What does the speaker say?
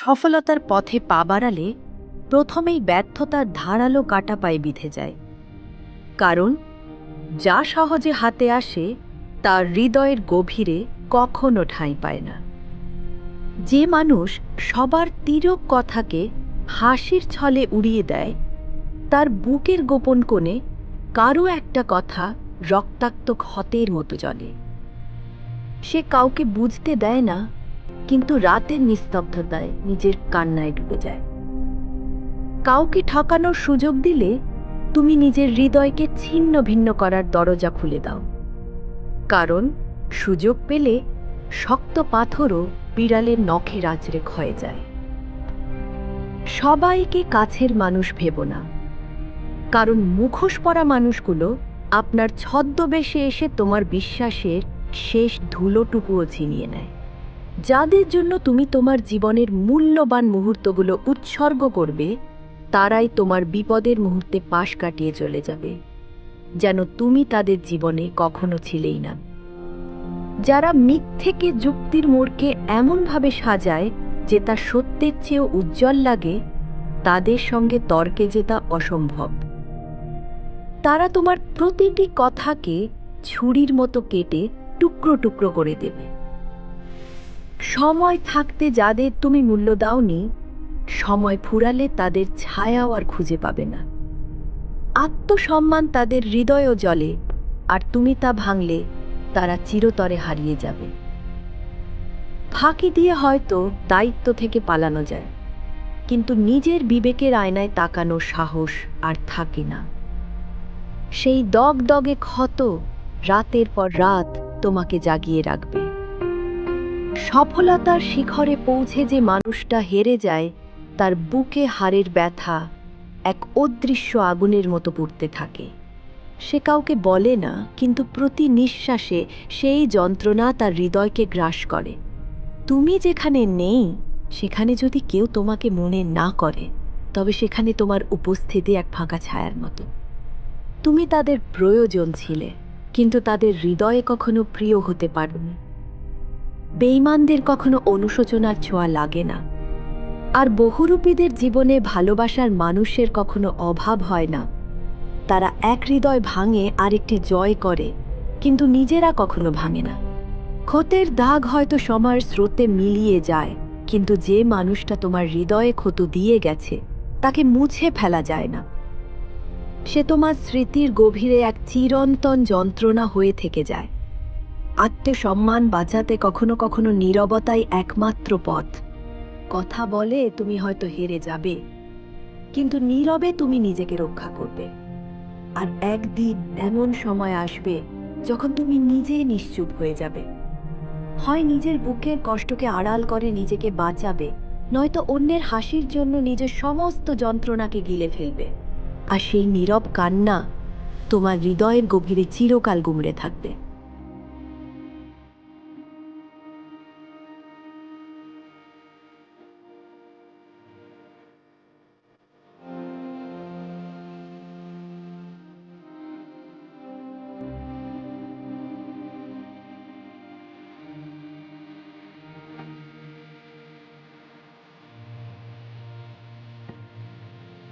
সফলতার পথে পা বাড়ালে প্রথমেই ব্যর্থতার ধারালো কাটা পায়ে বিঁধে যায়। কারণ, যা সহজে হাতে আসে, তার হৃদয়ের গভীরে কখনো ঠাঁই পায় না। যে মানুষ সবার তিরক কথাকে হাসির ছলে উড়িয়ে দেয়, তার বুকের গোপন কোণে কারও একটা কথা রক্তাক্ত ক্ষতের মতো জলে সে কাউকে বুঝতে দেয় না কিন্তু রাতের নিস্তব্ধতায় নিজের কান্নায় ডুবে যায়। কাউকে ঠকানোর সুযোগ দিলে তুমি নিজের হৃদয়কে ছিন্ন ভিন্ন করার দরজা খুলে দাও। কারণ সুযোগ পেলে শক্ত পাথরও বিড়ালের নখে আঁচড়ে ক্ষয়ে যায়। সবাইকে কাছের মানুষ ভেব না। কারণ মুখোশ পরা মানুষগুলো আপনার ছদ্মবেশে এসে তোমার বিশ্বাসের শেষ ধুলোটুকুও ছিনিয়ে নেয়। যাদের জন্য তুমি তোমার জীবনের মূল্যবান মুহূর্তগুলো উৎসর্গ করবে, তারাই তোমার বিপদের মুহূর্তে পাশ কাটিয়ে চলে যাবে, যেন তুমি তাদের জীবনে কখনো ছিলেই না। যারা মিথ্যেকে যুক্তির মোড়কে এমনভাবে সাজায় যে তা সত্যের চেয়েও উজ্জ্বল লাগে, তাদের সঙ্গে তর্কে জেতা অসম্ভব। তারা তোমার প্রতিটি কথাকে ছুরির মতো কেটে টুকরো টুকরো করে দেবে। সময় থাকতে যাদের তুমি মূল্য দাওনি, সময় ফুরালে তাদের ছায়াও আর খুঁজে পাবে না। আত্মসম্মান তাদের হৃদয়ও জলে আর তুমি তা ভাঙলে তারা চিরতরে হারিয়ে যাবে। ফাঁকি দিয়ে হয়তো দায়িত্ব থেকে পালানো যায়, কিন্তু নিজের বিবেকের আয়নায় তাকানো সাহস আর থাকে না। সেই দগ দগে ক্ষত রাতের পর রাত তোমাকে জাগিয়ে রাখবে। সফলতার শিখরে পৌঁছে যে মানুষটা হেরে যায়, তার বুকে হারের ব্যথা এক অদৃশ্য আগুনের মতো পুড়তে থাকে। সে কাউকে বলে না, কিন্তু প্রতি নিঃশ্বাসে সেই যন্ত্রণা তার হৃদয়কে গ্রাস করে। তুমি যেখানে নেই, সেখানে যদি কেউ তোমাকে মনে না করে, তবে সেখানে তোমার উপস্থিতি এক ফাঁকা ছায়ার মতো। তুমি তাদের প্রয়োজন ছিলে, কিন্তু তাদের হৃদয়ে কখনো প্রিয় হতে পারোনি বেইমানদের কখনো অনুশোচনার ছোঁয়া লাগে না। আর বহুরূপীদের জীবনে ভালোবাসার মানুষের কখনো অভাব হয় না। তারা এক হৃদয় ভাঙে, আরেকটি জয় করে, কিন্তু নিজেরা কখনো ভাঙে না। ক্ষতের দাগ হয়তো সময়ের স্রোতে মিলিয়ে যায়, কিন্তু যে মানুষটা তোমার হৃদয়ে ক্ষত দিয়ে গেছে, তাকে মুছে ফেলা যায় না। সে তোমার স্মৃতির গভীরে এক চিরন্তন যন্ত্রণা হয়ে থেকে যায়। আত্মসম্মান বাঁচাতে কখনো কখনো নীরবতাই একমাত্র পথ। কথা বলে তুমি হয়তো হেরে যাবে, কিন্তু নীরবে তুমি নিজেকে রক্ষা করবে। আর একদিন এমন সময় আসবে যখন তুমি নিজে নিশ্চুপ হয়ে যাবে। হয় নিজের বুকের কষ্টকে আড়াল করে নিজেকে বাঁচাবে, নয়তো অন্যের হাসির জন্য নিজের সমস্ত যন্ত্রণাকে গিলে ফেলবে। আর সেই নীরব কান্না তোমার হৃদয়ের গভীরে চিরকাল গুমড়ে থাকবে।